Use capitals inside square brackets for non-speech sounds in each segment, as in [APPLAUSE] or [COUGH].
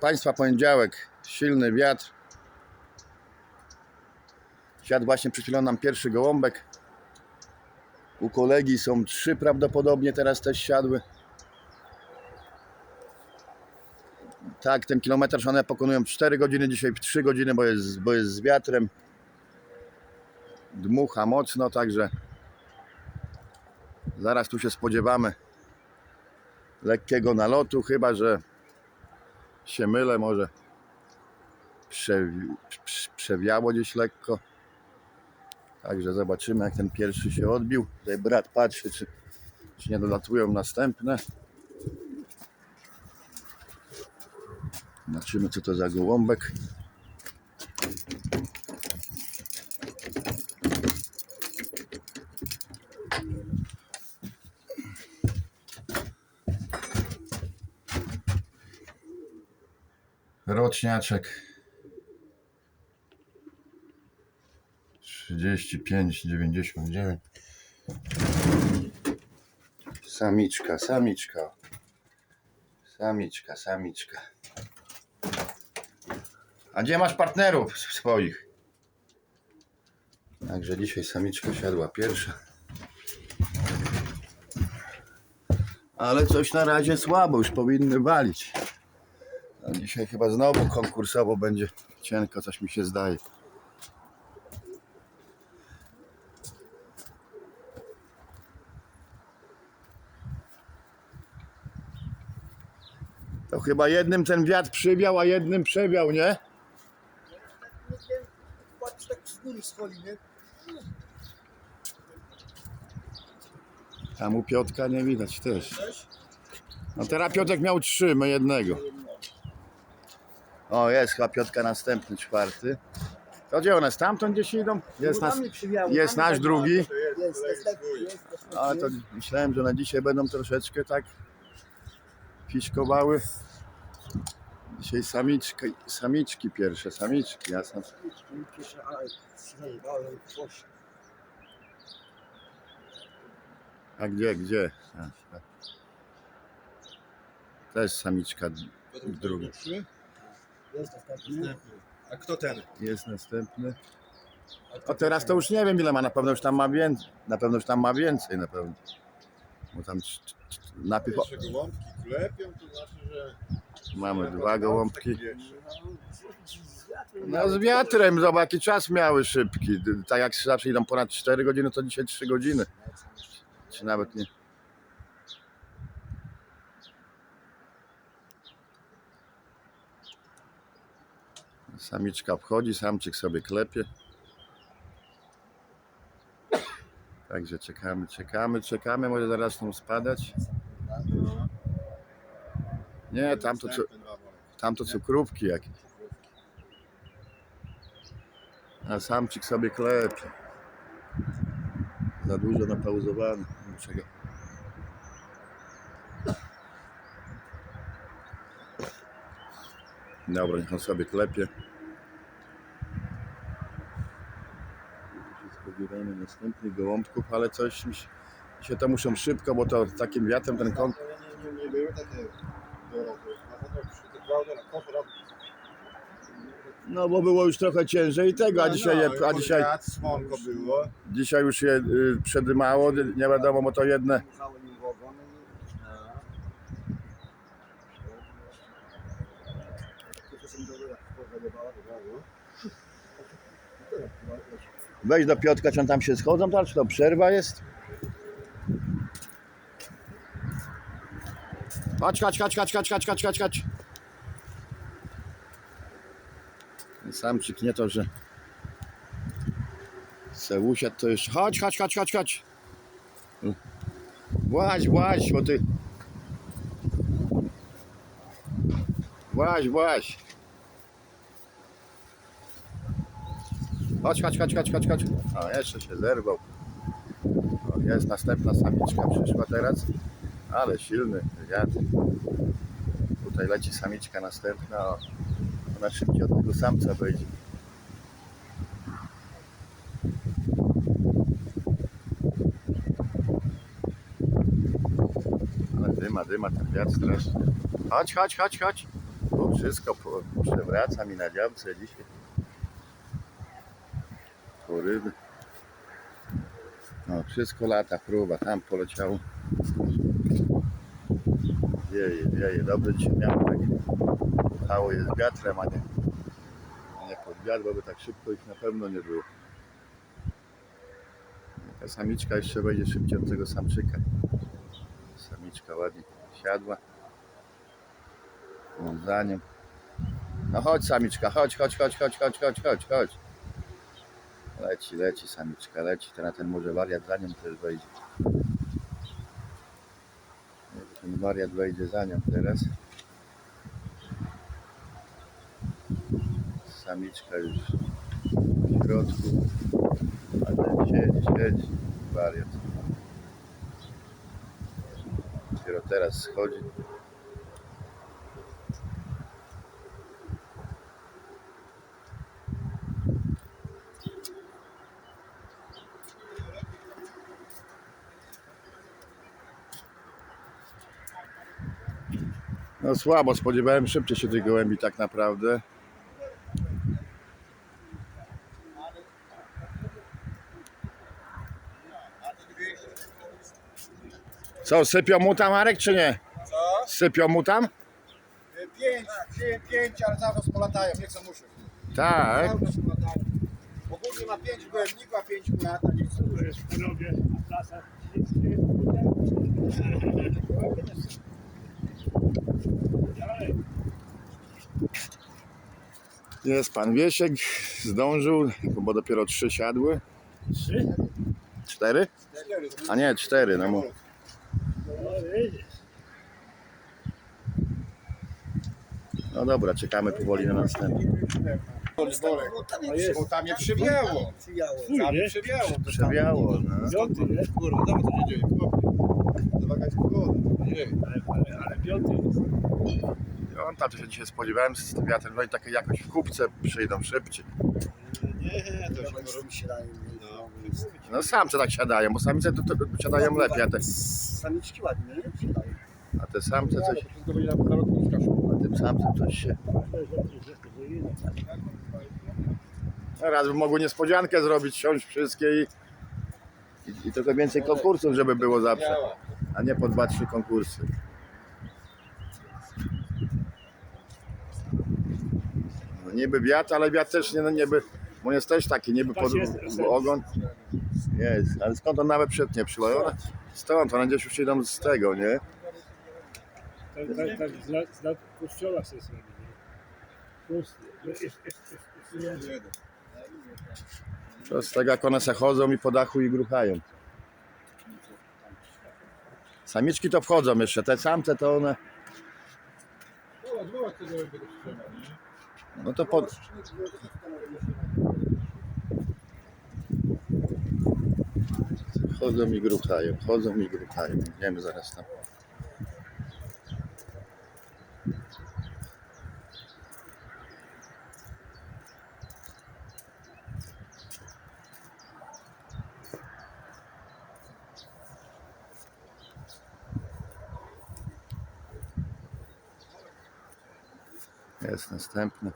Państwa poniedziałek, silny wiatr. Siadł właśnie chwilą nam pierwszy gołąbek. U kolegi są trzy prawdopodobnie, teraz też siadły. Tak, ten kilometrz one pokonują 4 godziny, dzisiaj w 3 godziny, bo jest, bo jest z wiatrem. Dmucha mocno, także zaraz tu się spodziewamy lekkiego nalotu, chyba że się mylę, może przewi- prze- przewiało gdzieś lekko. Także zobaczymy, jak ten pierwszy się odbił. Tutaj brat patrzy, czy, czy nie dolatują następne. Zobaczymy, co to za gołąbek. Roczniaczek 35,99 Samiczka, samiczka. Samiczka, samiczka. A gdzie masz partnerów swoich? Także dzisiaj samiczka siadła pierwsza. Ale coś na razie słabo, już powinny walić dzisiaj chyba znowu konkursowo będzie cienko, coś mi się zdaje. To chyba jednym ten wiatr przywiał, a jednym przewiał, nie? Patrz tak góry? Tam u Piotka nie widać też. No teraz Piotrek miał trzy, my jednego. O, jest chyba Piotka następny, czwarty. To gdzie one? Stamtąd gdzieś idą? Jest, nas, jest nasz drugi. Jest, następny, jest, następny. A to myślałem, że na dzisiaj będą troszeczkę tak piśkowały. Dzisiaj samiczki, samiczki pierwsze, samiczki, jasne. Ale coś. A gdzie, gdzie? A, a. Też samiczka druga. Jest następny. A kto ten? Jest następny. A teraz to już nie wiem ile ma, na pewno już tam ma więcej. Na pewno już tam ma więcej, na pewno. Bo tam c- c- c- najpierw o- Że gołąbki klepią, to znaczy, że... mamy dwa gołąbki. No z wiatrem, zobacz jaki czas miały szybki. Tak jak zawsze idą ponad 4 godziny, to dzisiaj 3 godziny. Czy nawet nie. Samiczka wchodzi, samczyk sobie klepie. Także czekamy, czekamy, czekamy, może zaraz chcą spadać. Nie, Następne dwa worki. tamto cukrówki jakieś. A samczyk sobie klepie. Za dużo napauzowany. Dobra, niech on sobie klepie. Spodziewamy następnych gołąbków, ale coś mi się, się to muszą szybko, bo to takim wiatrem ten kąt. Nie, nie, nie były takie. No bo było już trochę ciężej tego, a dzisiaj, je, a dzisiaj, dzisiaj już je y, przedymało, nie wiadomo, bo to jedne Jechałem im w ogon i... To są dobre, jak powodowała, to brawo. Wejdź do Piotka, czy on tam się schodzą, tak? Czy to przerwa jest? Chodź, chodź, chodź, chodź, chodź, chodź, chodź, chodź, chodź. Ten Samczyk nie to, że se usiadł, to jeszcze... Chodź, chodź, chodź, chodź, chodź. Właź, właź, bo ty... Właź, właź. Chodź, chodź, chodź, chodź, chodź, chodź. O, jeszcze się zerwał. O, jest następna samiczka przyszła teraz. Ale silny wiatr. Tutaj leci samiczka następna. O, ona szybciej od tego samca wejdzie. Ale dyma, dyma ten wiatr straszny. Chodź, chodź, chodź, chodź. Wszystko po, przewraca mi na działce dzisiaj. Po ryby. No, wszystko lata, próba, tam poleciało. Wieje, wieje. Dobrze dzisiaj miałem tak. Hało jest wiatrem, a nie, a nie pod wiatr, bo by tak szybko ich na pewno nie było. Ta samiczka jeszcze wejdzie szybciej od tego samczyka. Samiczka ładnie siadła. On za nią. No chodź samiczka, chodź, chodź, chodź, chodź, chodź, chodź, chodź, chodź. Leci, leci samiczka, leci. Teraz ten może wariat za nią też wejdzie. Ten wariat wejdzie za nią teraz. Samiczka już w środku. A ten siedzi, siedzi. Wariat. Dopiero teraz schodzi. No słabo, spodziewałem szybciej się tych gołębi tak naprawdę. Co, sypią mu tam Marek czy nie? Co? Sypią mu tam? Pięć, pięć, pięć, ale czas polatają, nie chcą muszę. Tak. Ogólnie ma pięć gołębników, a pięć kulata, nie chcą muszę. Jest pan Wiesiek, zdążył, bo dopiero trzy siadły. Trzy? Cztery? A nie, cztery, no widzisz. No dobra, czekamy powoli na następny. Bolek. A jest. Bo tam je przywiało. Tam je nie? przywiało. Przewiało, no. Piąty, nie? Kurwa, zobacz co się dzieje. Co się dzieje. Ale, ale, piąty jest. On tam się dzisiaj spodziewałem z tym wiatrem, no i takie jakoś w kupce przyjdą szybciej. Nie, to się robi się daje. No, No samce tak siadają, bo samice to, to, to siadają lepiej, a te, Samiczki ładnie, nie? Siadają. a te samce coś, a tym samcem coś się... No raz by mogły niespodziankę zrobić, siąść wszystkie i, i, i trochę więcej konkursów, żeby było zawsze, a nie po dwa, trzy konkursy. No niby wiatr, ale wiatr też nie, no niby, bo jest też taki, niby pod ogon. Jest, ale skąd on nawet przednie przyjął? Stąd, one gdzieś już idą z tego, nie? Tak, tak, tak z kościoła się zrobi, To z tego jak one se chodzą i po dachu i gruchają. Samiczki to wchodzą jeszcze, te samce to one, no to pod... Chodzą i gruchają, chodzą i gruchają. Idziemy zaraz tam. Jest następny.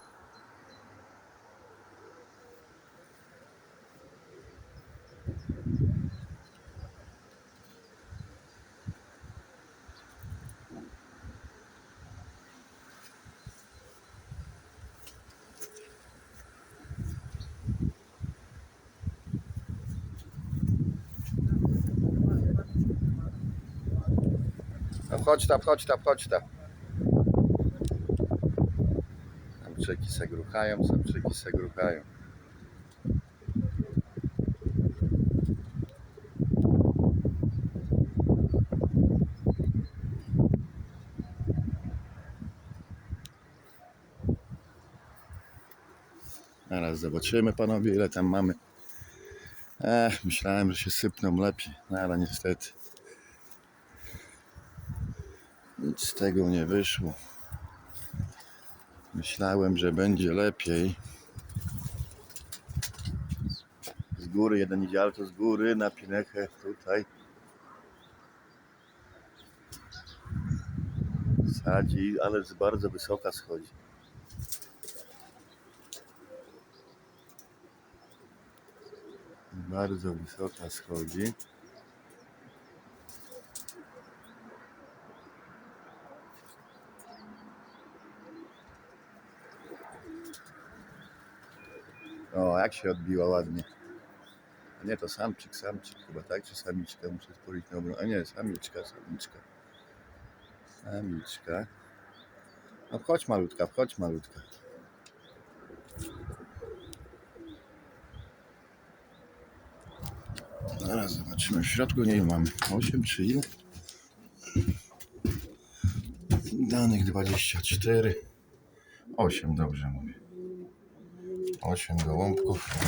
Wchodź tam, wchodź tam, wchodź tam. Samczyki se gruchają, samczyki se gruchają. Zaraz zobaczymy panowie ile tam mamy. Ech, myślałem, że się sypną lepiej, no ale niestety. Nic z tego nie wyszło. Myślałem, że będzie lepiej. Z góry, jeden idzie alto z góry na pinechę tutaj. Sadzi, ale z bardzo wysoka schodzi. Bardzo wysoka schodzi. O, jak się odbiła ładnie. A nie, to samczyk, samczyk chyba, tak? Czy samiczka? Muszę spojrzeć na. A nie, samiczka, samiczka. Samiczka. No wchodź malutka, wchodź malutka. Zaraz zobaczymy. W środku nie mam 8 czy ile? Danych 24. 8 dobrze mówię. 8 gołąbków.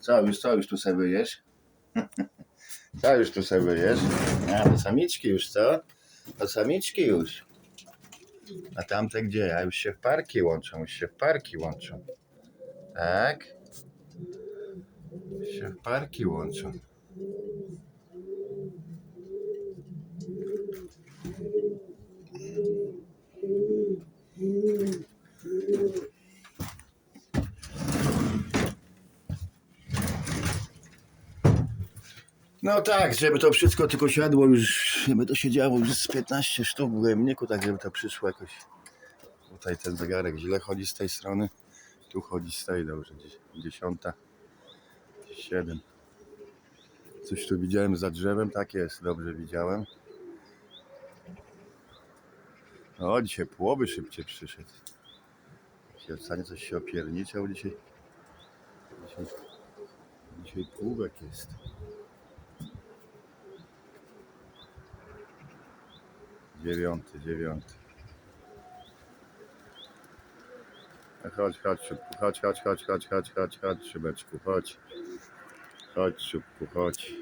Co już, co już tu sobie jesz? [LAUGHS] Co już tu sobie jesz? A, to samiczki już, co? To samiczki już. A tamte gdzie? A już się w parki łączą, już się w parki łączą. Tak? Już się w parki łączą. No tak, żeby to wszystko tylko siadło już, żeby to się działo już z 15 sztuk w gojemniku, tak żeby to przyszło jakoś. Tutaj ten zegarek źle chodzi z tej strony, tu chodzi z tej, dobrze, dzie- dziesiąta, siedem. Coś tu widziałem za drzewem, tak jest, dobrze widziałem. O, dzisiaj połowy szybciej przyszedł. Stanie coś się opierniczał dzisiaj. Dzisiaj, dzisiaj jest. Dziewiąty, dziewiąty. No Chodź, chodź, szybku, chodź, chodź, chodź, chodź, chodź, chodź, chodź, szybeczku, chodź. Chodź, szybku, chodź.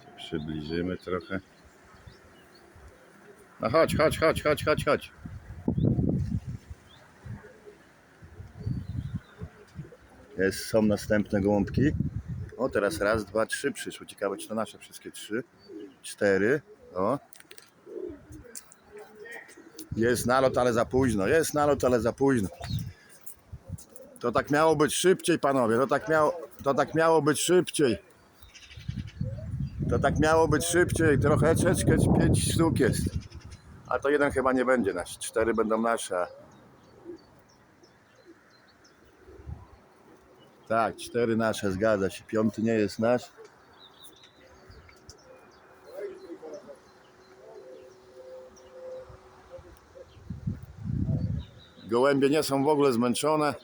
Cię Przybliżymy trochę. No chodź, chodź, chodź, chodź, chodź, chodź. Jest, są następne gołąbki. O, teraz raz, dwa, trzy przyszło. Ciekawe, czy to nasze wszystkie trzy. Cztery. O. Jest nalot, ale za późno. Jest nalot, ale za późno. To tak miało być szybciej, panowie. To tak miało, to tak miało być szybciej. To tak miało być szybciej. Trochę czeczkę, pięć sztuk jest. A to jeden chyba nie będzie nasz. Cztery będą nasze. Tak, cztery nasze, zgadza się. Piąty nie jest nasz. Gołębie nie są w ogóle zmęczone.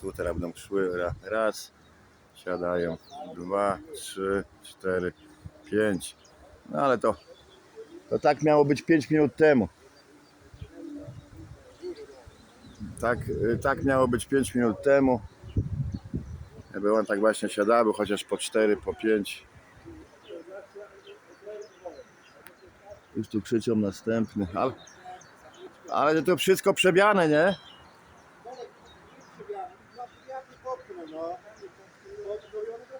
Tu teraz będą szły ra- raz, siadają, dwa, trzy, cztery, pięć. No ale to, to tak miało być 5 minut temu. Tak, tak miało być 5 minut temu. Byłem tak właśnie siadały, chociaż po 4, po 5. Już tu krzyczą następny, ale, ale to wszystko przebiane, nie? Jaki popchnę, no. Odgojone to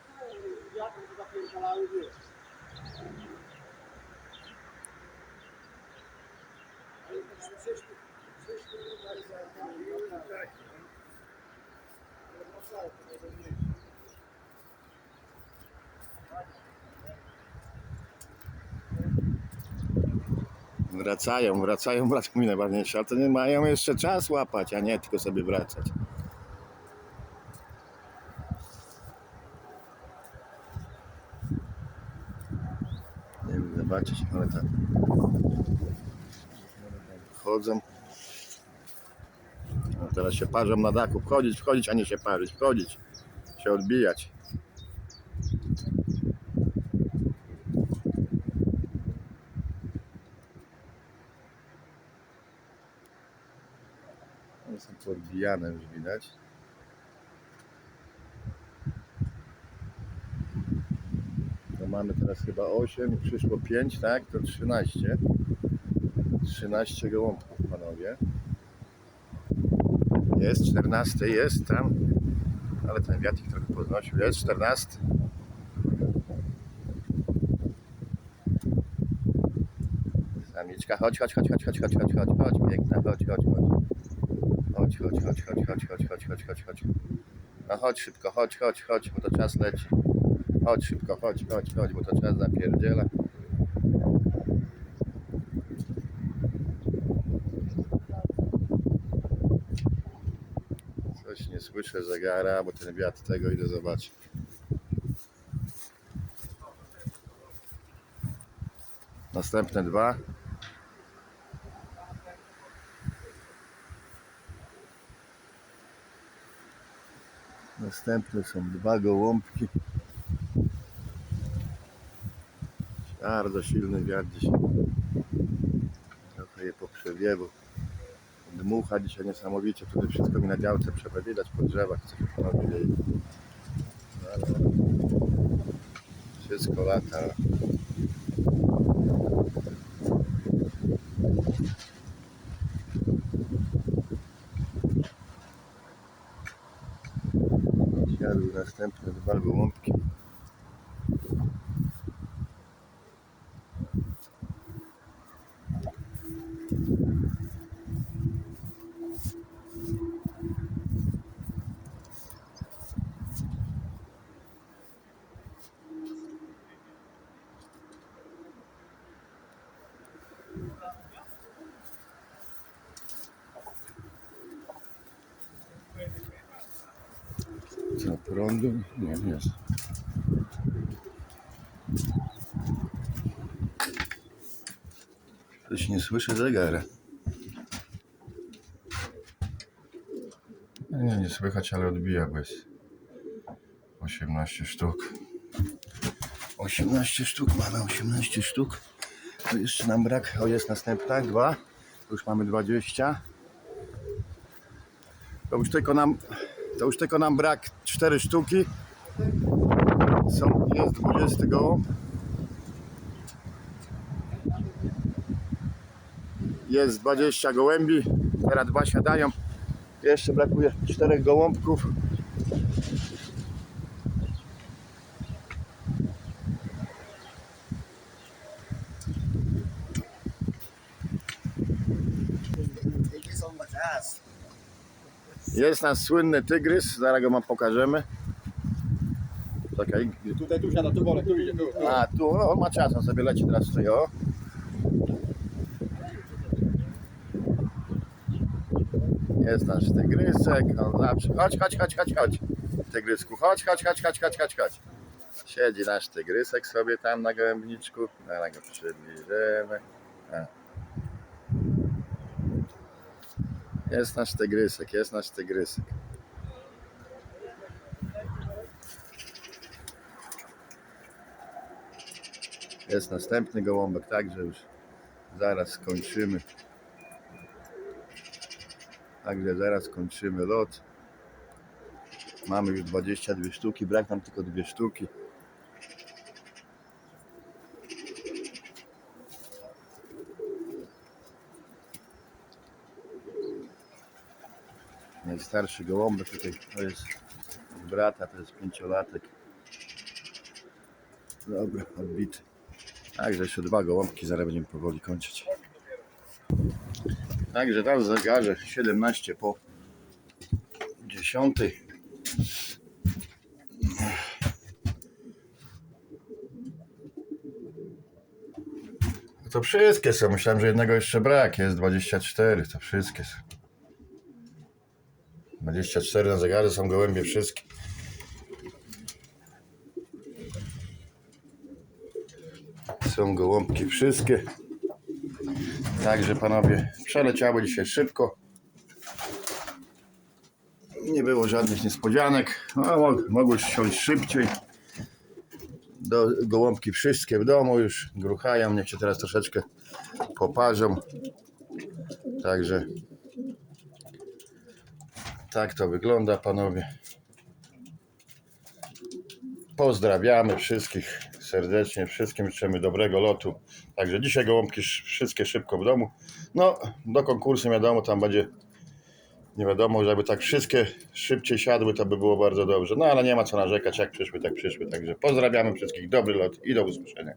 jak to zapierdalały, wiesz. Ale przecież przecież tutaj za Wracają, wracają, [LAUGHS] wracają mi najważniejsze, ale to nie mają jeszcze czas łapać, a nie tylko sobie wracać. Nie wiem, zobaczyć, ale tak. Chodzą. No teraz się parzą na dachu. Wchodzić, wchodzić, a nie się parzyć. Wchodzić. Się odbijać. One są podbijane już widać. To mamy teraz chyba 8, przyszło 5, tak? To 13. 13 gołąbków, panowie. Jest 14, jest tam. Ale ten wiatr trochę podnosił. Jest 14. Samiczka, chodź, chodź, chodź, chodź, chodź, chodź, chodź, chodź, piękna, chodź, chodź, chodź. Chodź, chodź, chodź, chodź, chodź, chodź, chodź, chodź, chodź, chodź. No chodź szybko, chodź, chodź, chodź, bo to czas leci. Chodź szybko, chodź, chodź, chodź, bo to czas zapierdziela. Coś nie słyszę zegara, bo ten wiatr tego idę zobaczyć. Następne dwa. Następne są dwa gołąbki. Bardzo silny wiatr dzisiaj. Trochę je poprzewiewu. Dmucha dzisiaj niesamowicie. Tutaj wszystko mi na działce trzeba widać po drzewach, co się Wszystko lata. wstępne dwa gołąbki. Co prądu? Nie, jest. Ktoś nie słyszy zegara. Nie, nie słychać, ale odbija, bo jest 18 sztuk. 18 sztuk, mamy 18 sztuk. To jeszcze nam brak, o jest następna, dwa. Już mamy 20. To już tylko nam to już tylko nam brak 4 sztuki. Są, jest 20 gołąb. Jest 20 gołębi. Teraz dwa siadają. Jeszcze brakuje 4 gołąbków. Jest nasz słynny tygrys. Zaraz go wam pokażemy. Czekaj, Tutaj tu siada, tu wolę, tu idzie, tu. tu. a tu, no, on ma czas, on sobie leci teraz tutaj, o. Jest nasz tygrysek, on zawsze, chodź, chodź, chodź, chodź, chodź. Tygrysku, chodź, chodź, chodź, chodź, chodź, chodź, chodź. Siedzi nasz tygrysek sobie tam na gołębniczku, zaraz go przybliżymy. A. Jest nasz tygrysek, jest nasz tygrysek. Jest następny gołąbek, także już zaraz skończymy. Także zaraz kończymy lot. Mamy już 22 sztuki, brak nam tylko dwie sztuki. Najstarszy gołąbek tutaj to jest brata, to jest pięciolatek. Dobra, odbity. Także jeszcze dwa gołąbki, zaraz będziemy powoli kończyć. Także tam w zegarze 17 po 10. To wszystkie są. Myślałem, że jednego jeszcze brak. Jest 24. To wszystkie są. 24 na zegarze są gołębie wszystkie. Są gołąbki wszystkie. Także panowie, przeleciały dzisiaj szybko. Nie było żadnych niespodzianek. No, mog- mogły siąść szybciej. Do, gołąbki wszystkie w domu już gruchają. Niech się teraz troszeczkę poparzą. Także tak to wygląda panowie. Pozdrawiamy wszystkich serdecznie, wszystkim życzymy dobrego lotu. Także dzisiaj gołąbki sz- wszystkie szybko w domu. No, do konkursu wiadomo, tam będzie nie wiadomo, żeby tak wszystkie szybciej siadły, to by było bardzo dobrze. No ale nie ma co narzekać, jak przyszły, tak przyszły. Także pozdrawiamy wszystkich, dobry lot i do usłyszenia.